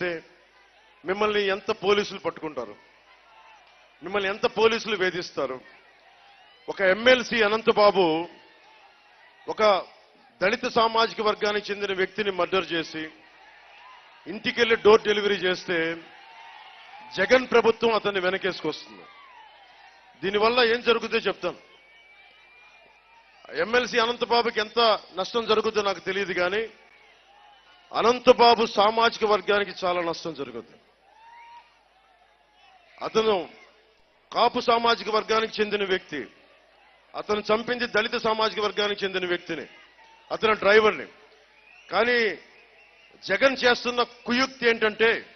అంటే మిమ్మల్ని ఎంత పోలీసులు పట్టుకుంటారు? మిమ్మల్ని ఎంత పోలీసులు వేధిస్తారు? ఒక ఎమ్మెల్సీ అనంతబాబు ఒక దళిత సామాజిక వర్గానికి చెందిన వ్యక్తిని మర్డర్ చేసి ఇంటికెళ్ళి డోర్ డెలివరీ చేస్తే జగన్ ప్రభుత్వం అతన్ని వెనకేసుకొస్తుంది. దీనివల్ల ఏం జరుగుతుందో చెప్తాను. ఎమ్మెల్సీ అనంతబాబుకి ఎంత నష్టం జరుగుతుందో నాకు తెలియదు కానీ అనంతబాబు సామాజిక వర్గానికి చాలా నష్టం జరుగుతుంది అతను కాపు సామాజిక వర్గానికి చెందిన వ్యక్తి. అతను చంపింది దళిత సామాజిక వర్గానికి చెందిన వ్యక్తిని అతను డ్రైవర్ని. కానీ జగన్ చేస్తున్న కుయుక్తి ఏంటంటే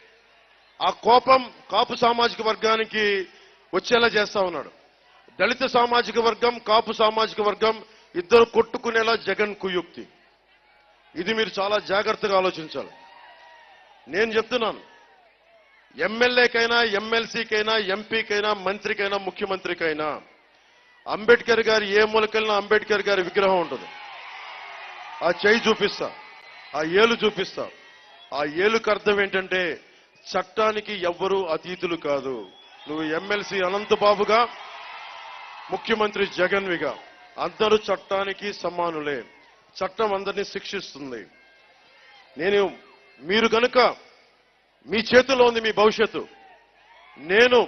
ఆ కోపం కాపు సామాజిక వర్గానికి వచ్చేలా చేస్తా ఉన్నాడు. దళిత సామాజిక వర్గం కాపు సామాజిక వర్గం ఇద్దరు కొట్టుకునేలా జగన్ కుయుక్తి. ఇది మీరు చాలా జాగ్రత్తగా ఆలోచించాలి. నేను చెప్తున్నాను ఎమ్మెల్యేకైనా ఎమ్మెల్సీకైనా ఎంపీకైనా మంత్రికైనా ముఖ్యమంత్రికైనా అంబేద్కర్ గారు ఏ మూలకెళ్ళినా అంబేద్కర్ గారి విగ్రహం ఉంటుంది. ఆ చేయి చూపిస్తా ఆ ఏలు చూపిస్తా. ఆ ఏలుకు అర్థం ఏంటంటే చట్టానికి ఎవ్వరూ అతీతులు కాదు. నువ్వు ఎమ్మెల్సీ అనంతబాబుగా ముఖ్యమంత్రి జగన్విగా అందరూ చట్టానికి సమానులే. చట్టం అందరినీ శిక్షిస్తుంది. నేను మీరు కనుక మీ చేతిలో ఉంది మీ భవిష్యత్తు నేను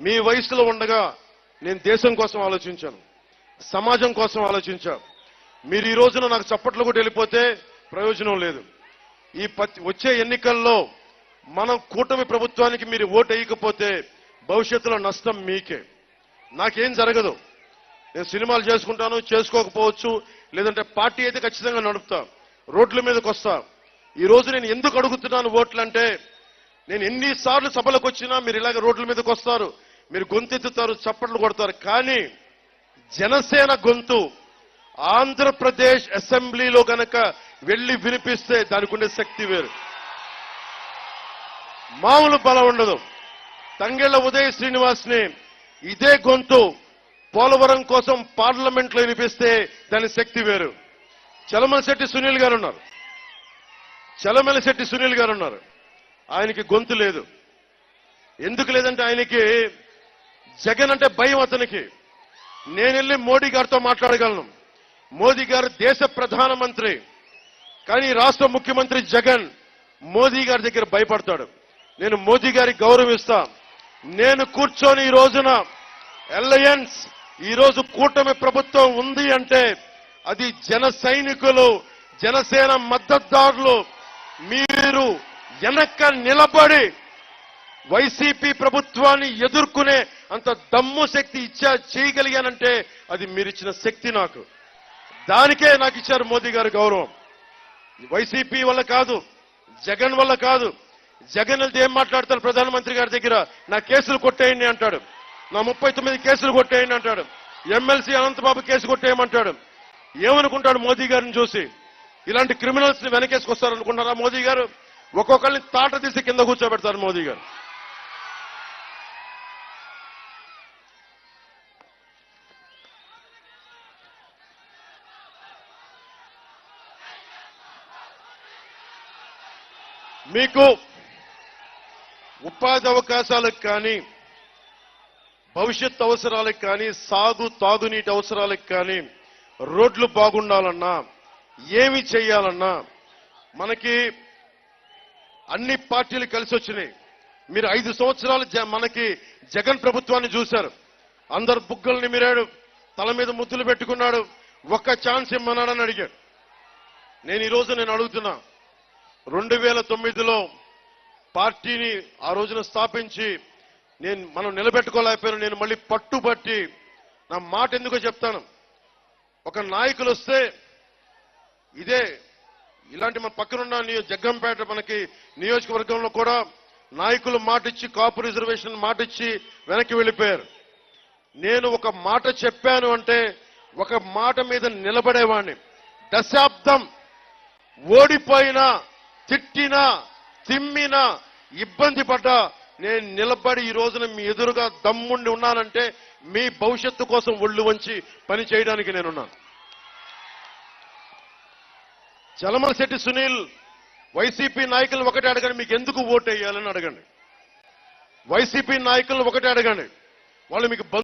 మీ వయసులో ఉండగా నేను దేశం కోసం ఆలోచించాను సమాజం కోసం ఆలోచించా మీరు ఈ రోజున నాకు చప్పట్లు కూడా వెళ్ళిపోతే ప్రయోజనం లేదు. ఈ వచ్చే ఎన్నికల్లో మనం కూటమి ప్రభుత్వానికి మీరు ఓటు వేయకపోతే భవిష్యత్తులో నష్టం మీకే. నాకేం జరగదు. నేను సినిమాలు చేసుకుంటాను చేసుకోకపోవచ్చు లేదంటే పార్టీ అయితే ఖచ్చితంగా నడుపుతా. రోడ్ల మీదకి వస్తా. ఈరోజు నేను ఎందుకు అడుగుతున్నాను ఓట్లు అంటే నేను ఎన్నిసార్లు సభలకు వచ్చినా మీరు ఇలాగ రోడ్ల మీదకి వస్తారు మీరు గొంతెత్తుతారు చప్పట్లు కొడతారు కానీ జనసేన గొంతు ఆంధ్రప్రదేశ్ అసెంబ్లీలో కనుక వెళ్ళి వినిపిస్తే దానికి ఉండే శక్తి వేరు. మామూలు బలం ఉండదు. తంగెళ్ళ ఉదయ శ్రీనివాస్ని ఇదే గొంతు పోలవరం కోసం పార్లమెంట్లో వినిపిస్తే దాని శక్తి వేరు. చలమలశెట్టి సునీల్ గారు ఉన్నారు. చలమలశెట్టి సునీల్ గారు ఉన్నారు. ఆయనకి గొంతు లేదు. ఎందుకు లేదంటే ఆయనకి జగన్ అంటే భయం అతనికి. నేను వెళ్ళి మోడీ గారితో మాట్లాడగలను. మోదీ గారు దేశ ప్రధానమంత్రి. కానీ రాష్ట్ర ముఖ్యమంత్రి జగన్ మోదీ గారి దగ్గర భయపడతాడు. నేను మోదీ గారికి గౌరవిస్తా. నేను కూర్చొని ఈ రోజున ఎల్లయన్స్ ఈరోజు కూటమి ప్రభుత్వం ఉంది అంటే అది జన సైనికులు జనసేన మద్దతుదారులు మీరు వెనక్క నిలబడి వైసీపీ ప్రభుత్వాన్ని ఎదుర్కొనే అంత దమ్ము శక్తి ఇచ్చా చేయగలిగానంటే అది మీరిచ్చిన శక్తి నాకు. దానికే నాకు ఇచ్చారు మోదీ గారు గౌరవం. వైసీపీ వల్ల కాదు జగన్ వల్ల కాదు. జగన్ ఏం మాట్లాడతారు ప్రధానమంత్రి గారి దగ్గర? నా కేసులు కొట్టేయండి అంటాడు. నా ముప్పై తొమ్మిది కేసులు కొట్టేయండి అంటాడు. ఎమ్మెల్సీ అనంతబాబు కేసు కొట్టేయమంటాడు. ఏమనుకుంటాడు మోదీ గారిని చూసి? ఇలాంటి క్రిమినల్స్ని వెనకేసుకొస్తారనుకుంటారా మోదీ గారు? ఒక్కొక్కరిని తాట తీసి కింద కూర్చోబెడతారు మోదీ గారు. మీకు ఉపాధి అవకాశాలకు కానీ భవిష్యత్ అవసరాలకు కానీ సాగు తాగునీటి అవసరాలకు కానీ రోడ్లు బాగుండాలన్నా ఏమి చేయాలన్నా మనకి అన్ని పార్టీలు కలిసి వచ్చినాయి. మీరు ఐదు సంవత్సరాలు జ- మనకి జగన్ ప్రభుత్వాన్ని చూశారు. అందరు బుగ్గల్ని నిమిరాడు తల మీద ముద్దులు పెట్టుకున్నాడు. ఒక్క ఛాన్స్ ఇమ్మన్నాడని అడిగాడు నేను ఈరోజు నేను అడుగుతున్నా రెండు వేల తొమ్మిదిలో పార్టీని ఆ రోజున స్థాపించి నేను మనం నిలబెట్టుకోలేకపోయాను నేను మళ్ళీ పట్టుబట్టి నా మాట ఎందుకో చెప్తాను. ఒక నాయకులు వస్తే ఇదే ఇలాంటి మన పక్కనున్న నియో- జగ్గంపేట మనకి నియోజకవర్గంలో కూడా నాయకులు మాటిచ్చి కాపు రిజర్వేషన్ మాటిచ్చి వెనక్కి వెళ్ళిపోయారు. నేను ఒక మాట చెప్పాను అంటే ఒక మాట మీద నిలబడేవాణ్ణి. దశాబ్దం ఓడిపోయినా తిట్టినా తిమ్మినా ఇబ్బంది పడ్డా నేను నిలబడి ఈ రోజున మీ ఎదురుగా దమ్ముండి ఉన్నానంటే మీ భవిష్యత్తు కోసం ఒళ్ళు వంచి పని చేయడానికి నేనున్నాను. చలమలశెట్టి సునీల్ వైసీపీ నాయకులు ఒకటే అడగండి మీకు ఎందుకు ఓటు వేయాలని అడగండి. వైసీపీ నాయకులు ఒకటే అడగండి. వాళ్ళు మీకు